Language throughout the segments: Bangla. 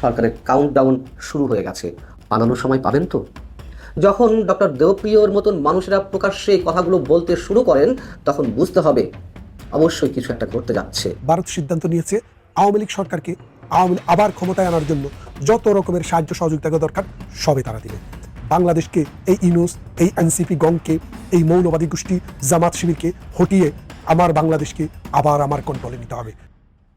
সরকারের কাউন্টডাউন শুরু হয়ে গেছে। পালানোর সময় পাবেন তো? যখন ডক্টর দেবপ্রিয়র মতন মানুষেরা প্রকাশ্যে কথাগুলো বলতে শুরু করেন তখন বুঝতে হবে অবশ্যই কিছু একটা ঘটতে যাচ্ছে। ভারত সিদ্ধান্ত নিয়েছে আওয়ামী লীগ সরকারকে আওয়ামী আবার ক্ষমতায় আনার জন্য যত রকমের সাহায্য সহযোগিতা দরকার সবে তারা দিবে। বাংলাদেশকে এই ইনুস এই এনসিপি গংকে এই মৌলবাদী গোষ্ঠী জামাত শিবিরকে হটিয়ে আমার বাংলাদেশকে আবার আমার কন্ট্রোলে নিতে হবে।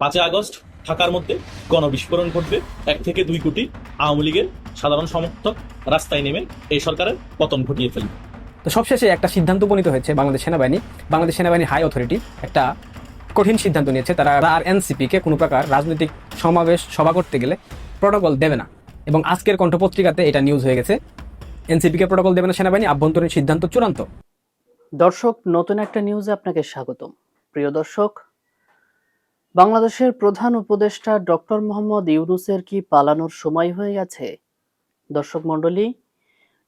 পাঁচই আগস্ট ঢাকার মধ্যে গণবিস্ফোরণ ঘটবে। এক থেকে দুই কোটি আওয়ামী লীগের সাধারণ সমর্থক রাস্তায় নেমে এই সরকারের পতন ঘটিয়ে ফেলবে। তো সবশেষে একটা সিদ্ধান্ত উপনীত হয়েছে বাংলাদেশ সেনাবাহিনী। বাংলাদেশ সেনাবাহিনী হাই অথরিটি একটা কঠিন সিদ্ধান্ত নিয়েছে। তারা আর এনসিপিকে কোনো প্রকার রাজনৈতিক সমাবেশ সভা করতে গেলে প্রটোকল দেবে না। এবং আজকের কণ্ঠপত্রিকাতে এটা নিউজ হয়ে গেছে। এনসিপিকে প্রটোকল দেবে না সেনাবাহিনী আভ্যন্তরীণ সিদ্ধান্ত চূড়ান্ত। দর্শক নতুন একটা নিউজে আপনাকে স্বাগতম। প্রিয় দর্শক বাংলাদেশের প্রধান উপদেষ্টা ডক্টর মোহাম্মদ ইউনুসের কি পালানোর সময় হয়ে গেছে? দর্শক মণ্ডলী,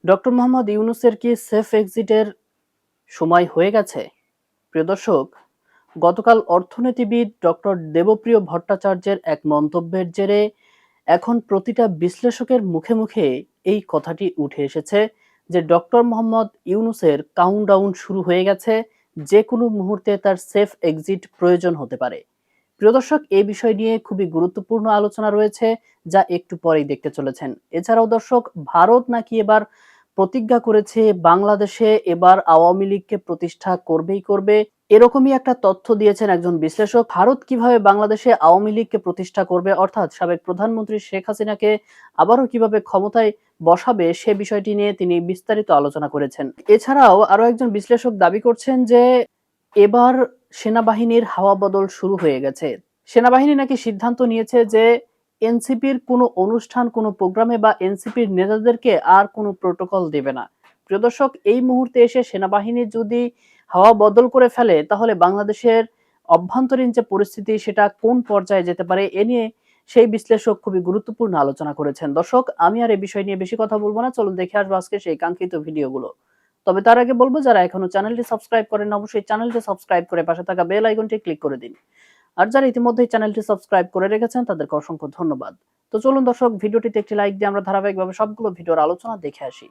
ডক্টর মোহাম্মদ ইউনুসের কি সেফ এক্সিটের সময় হয়ে গেছে? প্রিয় দর্শক, গতকাল অর্থনীতিবিদ ডক্টর দেবপ্রিয় ভট্টাচার্যের এক মন্তব্যের জেরে এখন প্রতিটা বিশ্লেষকের মুখে মুখে এই কথাটি উঠে এসেছে যে ডক্টর মোহাম্মদ ইউনুসের কাউন্টডাউন শুরু হয়ে গেছে, যে কোনো মুহূর্তে তার সেফ এক্সিট প্রয়োজন হতে পারে। প্রিয় দর্শক এই বিষয় নিয়ে খুবই গুরুত্বপূর্ণ আলোচনা রয়েছে, যা একটু পরেই দেখতে চলেছেন। এছাড়াও দর্শক, ভারত নাকি এবার প্রতিজ্ঞা করেছে বাংলাদেশে এবার আওয়ামী লীগকে প্রতিষ্ঠা করবেই করবে। এরকমই একটা তথ্য দিয়েছেন একজন বিশ্লেষক। ভারত কীভাবে বাংলাদেশে আওয়ামী লীগকে প্রতিষ্ঠা করবে? অর্থাৎ সাবেক প্রধানমন্ত্রী শেখ হাসিনাকে আবারও কীভাবে ক্ষমতায় বসাবে? সে বিষয়টি নিয়ে তিনি বিস্তারিত আলোচনা করেছেন। এছাড়াও আরও একজন বিশ্লেষক দাবি করছেন যে এবার সেনাবাহিনীর হাওয়া বদল শুরু হয়ে গেছে। সেনাবাহিনী নাকি সিদ্ধান্ত নিয়েছে যে এনসিপির কোনো অনুষ্ঠান, কোনো প্রোগ্রামে বা এনসিপির নেতাদেরকে আর কোনো প্রোটোকল দেবে না। প্রিয় দর্শক, এই মুহূর্তে এসে সেনাবাহিনী যদি হাওয়া বদল করে ফেলে, তাহলে বাংলাদেশের অভ্যন্তরীণ যে পরিস্থিতি, সেটা কোন পর্যায়ে যেতে পারে, এ নিয়ে সেই বিশ্লেষক খুবই গুরুত্বপূর্ণ আলোচনা করেছেন। দর্শক, আমি আর এই বিষয় নিয়ে বেশি কথা বলব না। চলুন দেখে আসব আজকে সেই কাঙ্ক্ষিত ভিডিওগুলো। তবে তার আগে বলব, যারা এখনও চ্যানেলটি সাবস্ক্রাইব করেন অবশ্যই চ্যানেলটি সাবস্ক্রাইব করে পাশে থাকা বেল আইকনটি ক্লিক করে দিন। আর যারা ইতিমধ্যেই চ্যানেলটি সাবস্ক্রাইব করে রেখেছেন, তাদেরকে অসংখ্য ধন্যবাদ। তো চলুন দর্শক, ভিডিওটিতে একটি লাইক দিয়ে আমরা ধারাবাহিকভাবে সবগুলো ভিডিওর আলোচনা দেখে আসি।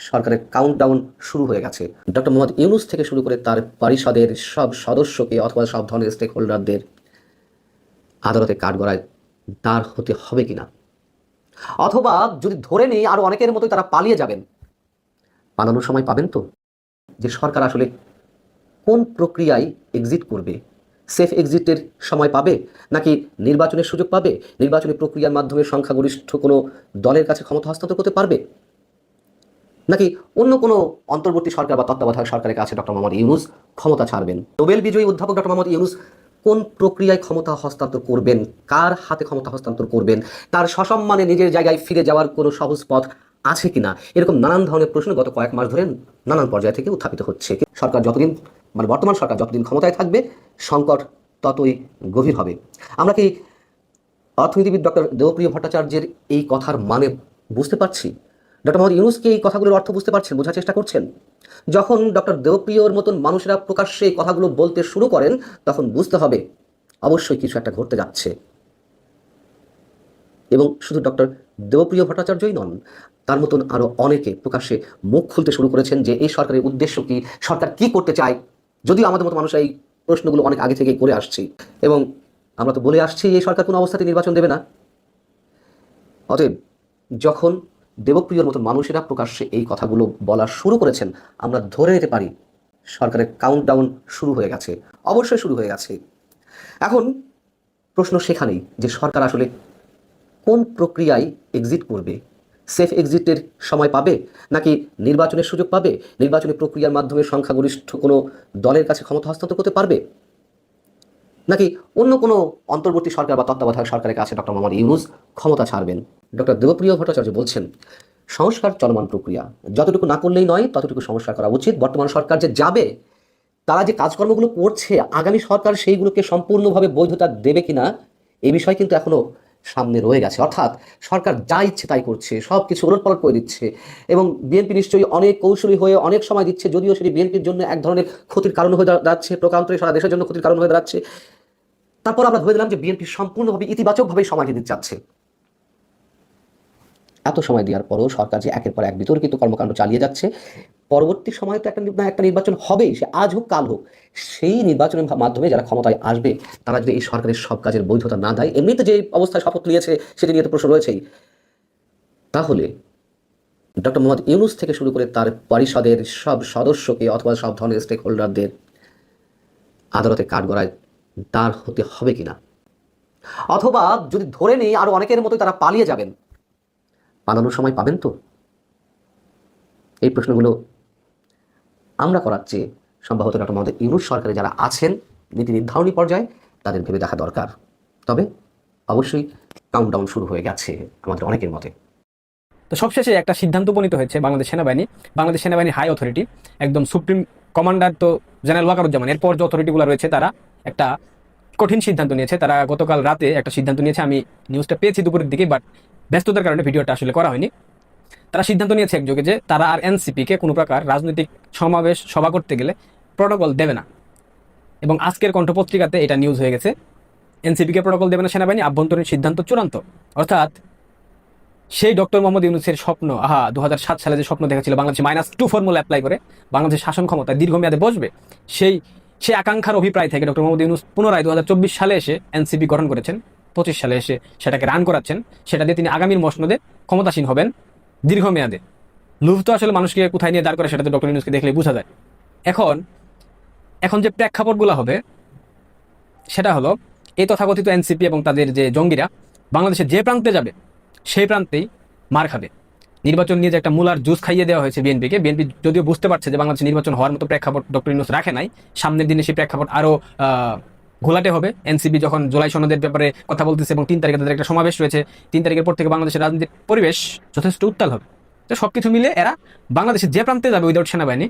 সরকারের কাউন্টডাউন শুরু হয়ে গেছে। ডক্টর মোহাম্মদ ইউনুস থেকে শুরু করে তার পরিষদের সব সদস্যকে অথবা সব ধরনের স্টেক হোল্ডারদের আদালতে কাঠগড়ায় দাঁড় হতে হবে কিনা? অথবা যদি ধরে নেই, আরও অনেকের মতোই তারা পালিয়ে যাবেন। পালানোর সময় পাবেন তো? যে সরকার আসলে কোন প্রক্রিয়ায় এক্সিট করবে? সেফ এক্সিটের সময় পাবে? নাকি নির্বাচনের সুযোগ পাবে? নির্বাচনী প্রক্রিয়ার মাধ্যমে সংখ্যাগরিষ্ঠ কোনো দলের কাছে ক্ষমতা হস্তান্তর করতে পারবে? নাকি অন্য কোনো অন্তর্বর্তী সরকার বা তত্ত্বাবধায়ক সরকারের কাছে ডক্টর মোহাম্মদ ইউনুস ক্ষমতা ছাড়বেন? নোবেল বিজয়ী অধ্যাপক ডক্টর মোহাম্মদ ইউনুস কোন প্রক্রিয়ায় ক্ষমতা হস্তান্তর করবেন? কার হাতে ক্ষমতা হস্তান্তর করবেন? তার সসম্মানে নিজের জায়গায় ফিরে যাওয়ার কোনো সহজ পথ আছে কিনা? এরকম নানান ধরনের প্রশ্ন গত কয়েক মাস ধরে নানান পর্যায় থেকে উত্থাপিত হচ্ছে। সরকার যতদিন মানে বর্তমান সরকার যতদিন ক্ষমতায় থাকবে, সংকট ততই গভীর হবে। আমরা কি অর্থনীতিবিদ ডক্টর দেবপ্রিয় ভট্টাচার্যের এই কথার মানে বুঝতে পারছি? ডক্টর মোহাম্মদ ইউনুসকে এই কথাগুলোর অর্থ বুঝতে পারছেন, বোঝার চেষ্টা করছেন? যখন ডক্টর দেবপ্রিয়র মতন মানুষেরা প্রকাশ্যে এই কথাগুলো বলতে শুরু করেন, তখন বুঝতে হবে অবশ্যই কিছু একটা ঘটতে যাচ্ছে। এবং শুধু ডক্টর দেবপ্রিয় ভট্টাচার্যই নন। তার মতন আরও অনেকে প্রকাশ্যে মুখ খুলতে শুরু করেছেন যে, এই সরকারের উদ্দেশ্য কি? সরকার কি করতে চায়? যদিও আমাদের মতো মানুষ এই প্রশ্নগুলো অনেক আগে থেকেই করে আসছি। এবং আমরা তো বলে আসছি, এই সরকার কোনো অবস্থাতে নির্বাচন দেবে না। অতএব যখন দেবপ্রিয়র মতো মানুষেরা প্রকাশ্যে এই কথাগুলো বলা শুরু করেছেন, আমরা ধরে নিতে পারি সরকারের কাউন্টডাউন শুরু হয়ে গেছে। অবশ্যই শুরু হয়ে গেছে। এখন প্রশ্ন সেখানেই যে, সরকার আসলে কোন প্রক্রিয়ায় এক্সিট করবে? সেফ এক্সিটের সময় পাবে? নাকি নির্বাচনের সুযোগ পাবে? নির্বাচনী প্রক্রিয়ার মাধ্যমে সংখ্যাগরিষ্ঠ কোনো দলের কাছে ক্ষমতা হস্তান্তর করতে পারবে? নাকি অন্য কোনো অন্তর্বর্তী সরকার বা তত্ত্বাবধায়ক সরকারের কাছে ডক্টর মোহাম্মদ ইউনুস ক্ষমতা ছাড়বেন? ডক্টর দেবপ্রিয় ভট্টাচার্য বলছেন, সংস্কার চলমান প্রক্রিয়া। যতটুকু না করলেই নয়, ততটুকু সংস্কার করা উচিত। বর্তমান সরকার যে যাবে, তারা যে কাজকর্মগুলো করছে, আগামী সরকার সেইগুলোকে সম্পূর্ণভাবে বৈধতা দেবে কিনা এই বিষয় কিন্তু এখনও সামনে রয়ে গেছে। অর্থাৎ সরকার যা ইচ্ছে তাই করছে সব কিছু ওলটপালট করে দিচ্ছে এবং বিএনপি নিশ্চয়ই অনেক কৌশলী হয়ে অনেক সময় দিচ্ছে, যদিও সেটি বিএনপির জন্য এক ধরনের ক্ষতির কারণ হয়ে দাঁড়াচ্ছে প্রকান্তরে সারা দেশের জন্য ক্ষতির কারণ হয়ে দাঁড়াচ্ছে। তারপর আমরা ধরে দিলাম যে বিএনপি সম্পূর্ণভাবে ইতিবাচকভাবে সমাজে দিতে চাচ্ছে। এত সময় দেওয়ার পরও সরকার যে একের পর এক বিতর্কিত কর্মকাণ্ড চালিয়ে যাচ্ছে, পরবর্তী সময়ে তো একটা একটা নির্বাচন হবেই, সে আজ হোক, কাল হোক, সেই নির্বাচনের মাধ্যমে যারা ক্ষমতায় আসবে, তারা যদি এই সরকারের সব কাজের বৈধতা না দেয়, এমনিতে যে অবস্থায় শপথ নিয়েছে, সেটি নিয়ে তো প্রশ্ন রয়েছেই। তাহলে ডক্টর মোহাম্মদ ইউনুস থেকে শুরু করে তার পরিষদের সব সদস্যকে অথবা সব ধরনের স্টেক হোল্ডারদের আদালতে কাঠগড়ায় দাঁড় হতে হবে কিনা? অথবা যদি ধরে নেই, আরও অনেকের মতো তারা পালিয়ে যাবেন পালানোর সময় পাবেন তো? এই প্রশ্নগুলো আমরা করার চেয়ে সম্ভবত ডক্টর মোহাম্মদ ইউনুস সরকারে যারা আছেন, নীতি নির্ধারণী পর্যায়ে, তাদের ভেবে দেখা দরকার। তবে অবশ্যই কাউন্টডাউন শুরু হয়ে গেছে আমাদের অনেকের মতে। তো সবশেষে একটা সিদ্ধান্ত উপনীত হয়েছে বাংলাদেশ সেনাবাহিনী। বাংলাদেশ সেনাবাহিনী হাই অথরিটি, একদম সুপ্রিম কমান্ডার তো জেনারেল ওয়াকারুজ্জামান। এরপর যে অথরিটিগুলো রয়েছে, তারা একটা কঠিন সিদ্ধান্ত নিয়েছে। তারা গতকাল রাতে একটা সিদ্ধান্ত নিয়েছে। আমি নিউজটা পেয়েছি দুপুরের দিকে বাট ব্যস্ততার কারণে ভিডিওটা আসলে করা হয়নি। তারা সিদ্ধান্ত নিয়েছে একযোগে যে তারা আর এনসিপিকে কোনো প্রকার রাজনৈতিক সমাবেশ, সভা করতে গেলে প্রোটোকল দেবে না। এবং আজকের কণ্ঠপত্রিকাতে এটা নিউজ হয়ে গেছে। এনসিপিকে প্রোটোকল দেবে না সেনাবাহিনী, আভ্যন্তরীণ সিদ্ধান্ত চূড়ান্ত। অর্থাৎ সেই ডক্টর মোহাম্মদ ইউনুসের স্বপ্ন, আহা দু হাজার সাত সালে যে স্বপ্ন দেখেছিল বাংলাদেশে মাইনাস টু ফর্মুলা অ্যাপ্লাই করে, বাংলাদেশের শাসন ক্ষমতা দীর্ঘমেয়াদে বসবে, সেই সেই আকাঙ্ক্ষার অভিপ্রায় থেকে ডক্টর মোহাম্মদ ইউনুস পুনরায় দু হাজার চব্বিশ সালে এসে এনসিপি গঠন করেছেন। পঁচিশ সালে এসে সেটাকে রান করাচ্ছেন, সেটা দিয়ে তিনি আগামীর মসনদে ক্ষমতাসীন হবেন দীর্ঘমেয়াদে। লুভ তো আসলে মানুষকে কোথায় নিয়ে দাঁড় করে সেটা তো ডক্টর ইউনুসকে দেখলে বোঝা যায়। এখন এখন যে প্রেক্ষাপটগুলো হবে, সেটা হলো, এই তথাকথিত এনসিপি এবং তাদের যে জঙ্গিরা, বাংলাদেশের যে প্রান্তে যাবে, সেই প্রান্তেই মার খাবে। নির্বাচন নিয়ে যে একটা মূলার জুস খাইয়ে দেওয়া হয়েছে বিএনপিকে বিএনপি যদিও বুঝতে পারছে যে বাংলাদেশে নির্বাচন হওয়ার মতো প্রেক্ষাপট ডক্টর ইউনুস রাখে নাই, সামনের দিনে সেই প্রেক্ষাপট আরও ঘোলাটে হবে। এনসিবি যখন জুলাই সনদের ব্যাপারে কথা বলতেছে এবং তিন তারিখে তাদের একটা সমাবেশ রয়েছে, তিন তারিখের পর থেকে বাংলাদেশের রাজনীতির পরিবেশ যথেষ্ট উত্তাল হবে। তো সব কিছু মিলে এরা বাংলাদেশের যে প্রান্তে যাবে উইদাউট সেনাবাহিনী,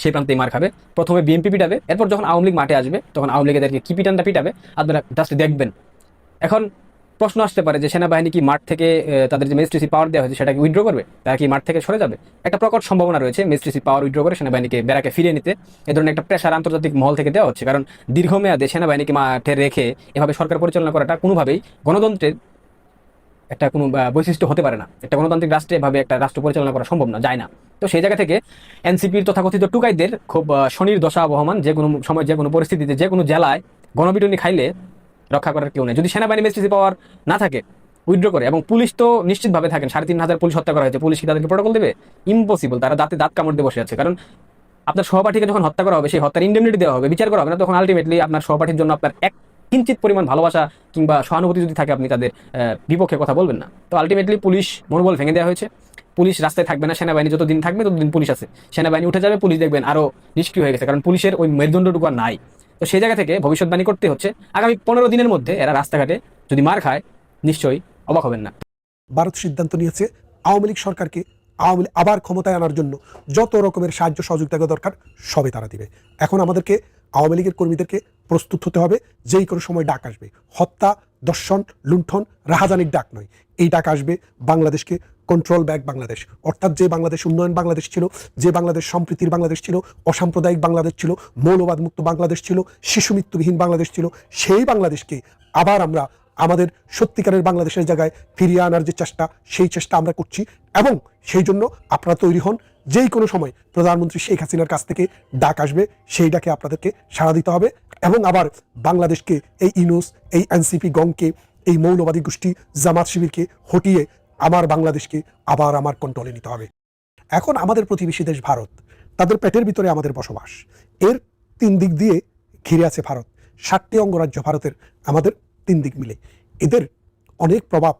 সেই প্রান্তেই মার খাবে। প্রথমে বিএনপি পিটাবে, এরপর যখন আওয়ামী লীগ মাঠে আসবে, তখন আওয়ামী লীগ এদেরকে কি পিটানটা পিটাবে, আপনারা জাস্ট দেখবেন। এখন প্রশ্ন আসতে পারে যে সেনাবাহিনী কি মাঠ থেকে তাদের যে মেজিস্ট্রেসি পাওয়ার দেওয়া হয়েছে সেটাকে উইথড্র করবে? তারা কি মাঠ থেকে সরে যাবে? একটা প্রকট সম্ভাবনা রয়েছে মেজিস্ট্রেসি পাওয়ার উইড্রো করে সেনাবাহিনীকে বেড়াকে ফিরিয়ে নিতে। এ ধরনের একটা প্রেশার আন্তর্জাতিক মহল থেকে দেওয়া হচ্ছে। কারণ দীর্ঘমেয়াদে সেনাবাহিনীকে মাঠে রেখে এভাবে সরকার পরিচালনা করাটা কোনোভাবেই গণতন্ত্রের একটা কোনো বৈশিষ্ট্য হতে পারে না। একটা গণতান্ত্রিক রাষ্ট্রে এভাবে একটা রাষ্ট্র পরিচালনা করা সম্ভব না, যায় না। তো সেই জায়গা থেকে এনসিপির তথাকথিত টুকাইদের খুব শনির দশা বহমান, যে কোনো সময়, যে কোনো পরিস্থিতিতে, যে কোনো জেলায় গণপিটুনি খাইলে রক্ষা করার কেউ নেই। যদি সেনাবাহিনী মেস্ট্রিসি পাওয়ার না থাকে, উইথড্র করে, এবং পুলিশ তো নিশ্চিতভাবে থাকেন, সাড়ে তিন হাজার পুলিশ হত্যা করা হয়েছে, পুলিশ কি তাদেরকে প্রোটোকল দেবে? ইম্পসিবল তারা দাঁতে দাঁত কামড় দিয়ে বসে আছে। কারণ আপনার সহপাঠীকে যখন হত্যা করা হবে, সেই হত্যার ইন্ডেমনিটি দেওয়া হবে, বিচার করা হবে না, তখন আলটিমেটলি আপনার সহপাঠীর জন্য আপনার এক কিঞ্চিত পরিমাণ ভালোবাসা কিংবা সহানুভূতি যদি থাকে, আপনি তাদের বিপক্ষে কথা বলবেন না। তো আলটিমেটলি পুলিশ মনোবল ভেঙে দেওয়া হয়েছে। পুলিশ রাস্তায় থাকবে না, সেনাবাহিনী যতদিন থাকবে, ততদিন পুলিশ আছে। সেনাবাহিনী উঠে যাবে, পুলিশ দেখবেন আরও নিষ্ক্রিয় হয়ে গেছে। কারণ পুলিশের ওই মেরুদণ্ডটুকু আর নাই। তো সেই জায়গা থেকে ভবিষ্যৎবাণী করতে হচ্ছে। আগামী পনেরো দিনের মধ্যে এরা রাস্তাঘাটে যদি মার খায়, নিশ্চয়ই অবাক হবেন না। ভারত সিদ্ধান্ত নিয়েছে আওয়ামী লীগ সরকারকে আওয়ামী আবার ক্ষমতায় আনার জন্য যত রকমের সাহায্য সহযোগিতা দরকার সবে তারা দিবে। এখন আমাদেরকে, আওয়ামী লীগের কর্মীদেরকে প্রস্তুত হতে হবে, যেই কোনো সময় ডাক আসবে। হত্যা, দর্শন, লুণ্ঠন, রাহাজানির ডাক নয়। এই ডাক আসবে বাংলাদেশকে কন্ট্রোল ব্যাক বাংলাদেশ অর্থাৎ যে বাংলাদেশ উন্নয়ন বাংলাদেশ ছিল, যে বাংলাদেশ সম্প্রীতির বাংলাদেশ ছিল, অসাম্প্রদায়িক বাংলাদেশ ছিল, মৌলবাদ মুক্ত বাংলাদেশ ছিল, শিশু মৃত্যুবিহীন বাংলাদেশ ছিল, সেই বাংলাদেশকে আবার আমরা আমাদের সত্যিকারের বাংলাদেশের জায়গায় ফিরিয়ে আনার যে চেষ্টা, সেই চেষ্টা আমরা করছি এবং সেই জন্য আপনারা তৈরি হন। যেই কোনো সময় প্রধানমন্ত্রী শেখ হাসিনার কাছ থেকে ডাক আসবে সেই ডাকে আপনাদেরকে সাড়া দিতে হবে এবং আবার বাংলাদেশকে, এই ইনুস, এই এনসিপি গংকে এই মৌলবাদী গোষ্ঠী জামাত শিবিরকে হটিয়ে আমার বাংলাদেশকে আবার আমার কন্ট্রোলে নিতে হবে। এখন আমাদের প্রতিবেশী দেশ ভারত, তাদের পেটের ভিতরে আমাদের বসবাস। এর তিন দিক দিয়ে ঘিরে আছে ভারত। ষাটটি অঙ্গরাজ্য ভারতের আমাদের তিন দিক মিলে। এদের অনেক প্রভাব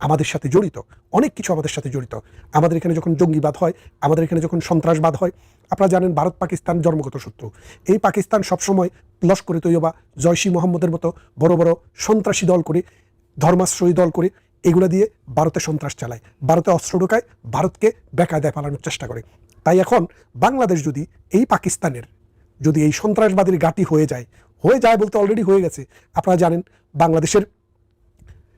আমাদের সাথে জড়িত, অনেক কিছু আমাদের সাথে জড়িত। আমাদের এখানে যখন জঙ্গিবাদ হয়, আমাদের এখানে যখন সন্ত্রাসবাদ হয়, আপনারা জানেন ভারত পাকিস্তান জন্মগত শত্রু। এই পাকিস্তান সবসময় লস্করে তৈয়বা জয়সী মোহাম্মদের মতো বড় বড় সন্ত্রাসী দল করে, ধর্মাশ্রয়ী দল করে এগুলো দিয়ে ভারতে সন্ত্রাস চালায়, ভারতে অস্ত্র ঢোকায়, ভারতকে বেকায়দায় পালানোর চেষ্টা করে। তাই এখন বাংলাদেশ যদি এই পাকিস্তানের যদি এই সন্ত্রাসবাদীর ঘাঁটি হয়ে যায় হয়ে যায় বলতে অলরেডি হয়ে গেছে। আপনারা জানেন বাংলাদেশের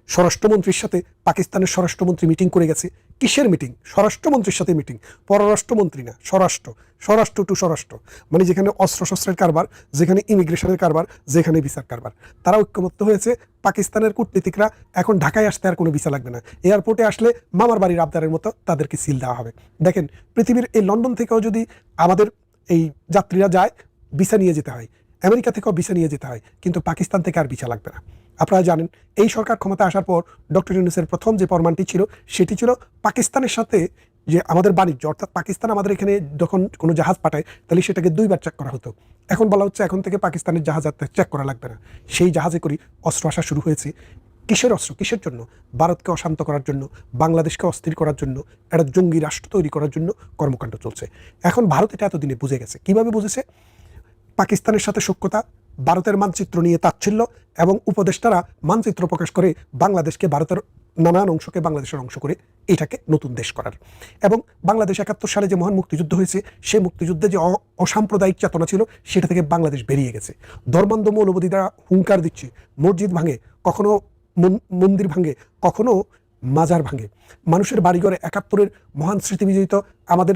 স্বরাষ্ট্রমন্ত্রীর সাথে পাকিস্তানের স্বরাষ্ট্রমন্ত্রী মিটিং করে গেছে। কিসের মিটিং? স্বরাষ্ট্রমন্ত্রীর সাথে মিটিং। পররাষ্ট্রমন্ত্রী না, স্বরাষ্ট্র। স্বরাষ্ট্র টু স্বরাষ্ট্র। মানে যেখানে অস্ত্রশস্ত্রের কারবার, যেখানে ইমিগ্রেশনের কারবার, যেখানে ভিসার কারবার। তারা ঐক্যমত্য হয়েছে। পাকিস্তানের কূটনীতিকরা এখন ঢাকায় আসতে আর কোনো ভিসা লাগবে না। এয়ারপোর্টে আসলে মামার বাড়ির আবদারের মতো তাদেরকে সিল দেওয়া হবে। দেখেন, পৃথিবীর এই লন্ডন থেকেও যদি আমাদের এই যাত্রীরা যায়, ভিসা নিয়ে যেতে হয়। আমেরিকা থেকেও ভিসা নিয়ে যেতে হয়। কিন্তু পাকিস্তান থেকে আর ভিসা লাগবে না। আপনারা জানেন, এই সরকার ক্ষমতা আসার পর ডক্টর ইউনুসের প্রথম যে ফরমানটি ছিল, সেটি ছিল পাকিস্তানের সাথে যে আমাদের বাণিজ্য, অর্থাৎ পাকিস্তান আমাদের এখানে যখন কোনো জাহাজ পাঠায়, তাহলে সেটাকে দুইবার চেক করা হতো। এখন বলা হচ্ছে এখন থেকে পাকিস্তানের জাহাজ আর চেক করা লাগবে না। সেই জাহাজে করি অস্ত্র আসা শুরু হয়েছে। কিসের অস্ত্র? কিসের জন্য? ভারতকে অশান্ত করার জন্য? বাংলাদেশকে অস্থির করার জন্য? একটা জঙ্গি রাষ্ট্র তৈরি করার জন্য কর্মকাণ্ড চলছে। এখন ভারত এটা এতদিনে বুঝে গেছে। কীভাবে বুঝেছে? পাকিস্তানের সাথে সখ্যতা ভারতের মানচিত্র নিয়ে তাচ্ছিল্য এবং উপদেষ্টারা মানচিত্র প্রকাশ করে বাংলাদেশকে ভারতের নানান অংশকে বাংলাদেশের অংশ করে এটাকে নতুন দেশ করার। এবং বাংলাদেশ একাত্তর সালে যে মহান মুক্তিযুদ্ধ হয়েছে, সেই মুক্তিযুদ্ধে যে অসাম্প্রদায়িক চেতনা ছিল, সেটা থেকে বাংলাদেশ বেরিয়ে গেছে। ধর্মান্ধ মৌলবাদীরা হুঙ্কার দিচ্ছে, মসজিদ ভাঙে, কখনো মন- মন্দির ভাঙে, কখনো মাজার ভাঙে। মানুষের বাড়িঘরে একাত্তরের মহান স্মৃতি বিজড়িত আমাদের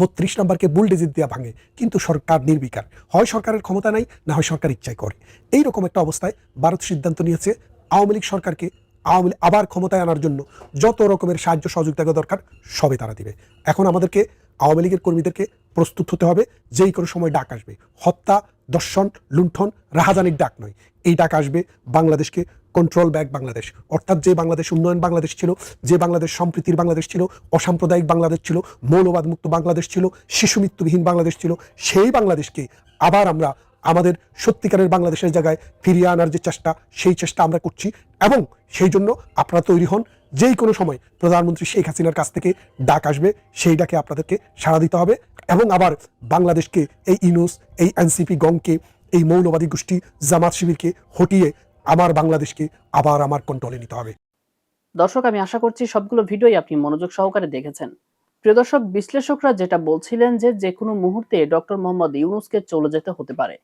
বত্রিশ নম্বরকে বুলডেজিট দেওয়া ভাঙে, কিন্তু সরকার নির্বিকার। হয় সরকারের ক্ষমতা নাই, না হয় সরকার ইচ্ছাই করে। এই রকম একটা অবস্থায় ভারত সিদ্ধান্ত নিয়েছে, আওয়ামী লীগ সরকারকে আওয়ামী আবার ক্ষমতায় আনার জন্য যত রকমের সাহায্য সহযোগিতা দরকার সবে তারা দিবে। এখন আমাদেরকে, আওয়ামী লীগের কর্মীদেরকে প্রস্তুত হতে হবে, যেই কোনো সময় ডাক আসবে। হত্যা দর্শন, লুণ্ঠন, রাহাজানির ডাক নয়। এই ডাক আসবে বাংলাদেশকে কন্ট্রোল ব্যাক বাংলাদেশ। অর্থাৎ যে বাংলাদেশ উন্নয়ন বাংলাদেশ ছিল, যে বাংলাদেশ সম্প্রীতির বাংলাদেশ ছিল, অসাম্প্রদায়িক বাংলাদেশ ছিল মৌলবাদ মুক্ত বাংলাদেশ ছিল, শিশু মৃত্যুবিহীন বাংলাদেশ ছিল, সেই বাংলাদেশকে আবার আমরা আমাদের সত্যিকারের বাংলাদেশের জায়গায় ফিরিয়ে আনার যে চেষ্টা, সেই চেষ্টা আমরা করছি এবং সেই জন্য আপনারা তৈরি হন যেই কোনো সময় প্রধানমন্ত্রী শেখ হাসিনার কাছ থেকে ডাক আসবে, সেই ডাকে আপনাদেরকে সাড়া দিতে হবে। এবং আবার বাংলাদেশকে, এই ইনুস, এই এনসিপি গংকে এই মৌলবাদী গোষ্ঠী, জামাত শিবিরকে হটিয়ে আমার বাংলাদেশকে আবার আমার কন্ট্রোলে নিতে হবে। দর্শক, আমি আশা করছি সবগুলো ভিডিওই আপনি মনোযোগ সহকারে দেখেছেন। প্রিয় দর্শক, বিশ্লেষকরা যেটা বলছিলেন যে যে কোনো মুহূর্তে ডক্টর মোহাম্মদ ইউনুসকে চলে যেতে হতে পারে।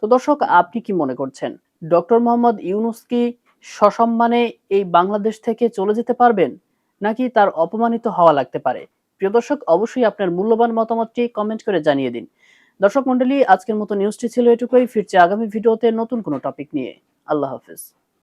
তো দর্শক, আপনি কি মনে করছেন? ডক্টর মোহাম্মদ ইউনুস কি সসম্মানে এই বাংলাদেশ থেকে চলে যেতে পারবেন? নাকি তার অপমানিত হওয়া লাগতে পারে? প্রিয় দর্শক, অবশ্যই আপনার মূল্যবান মতামতটি কমেন্ট করে জানিয়ে দিন। দর্শক মন্ডলী আজকের মতো নিউজটি ছিল এটুকুই। ফিরছে আগামী ভিডিওতে নতুন কোনো টপিক নিয়ে। আল্লাহ হাফিজ।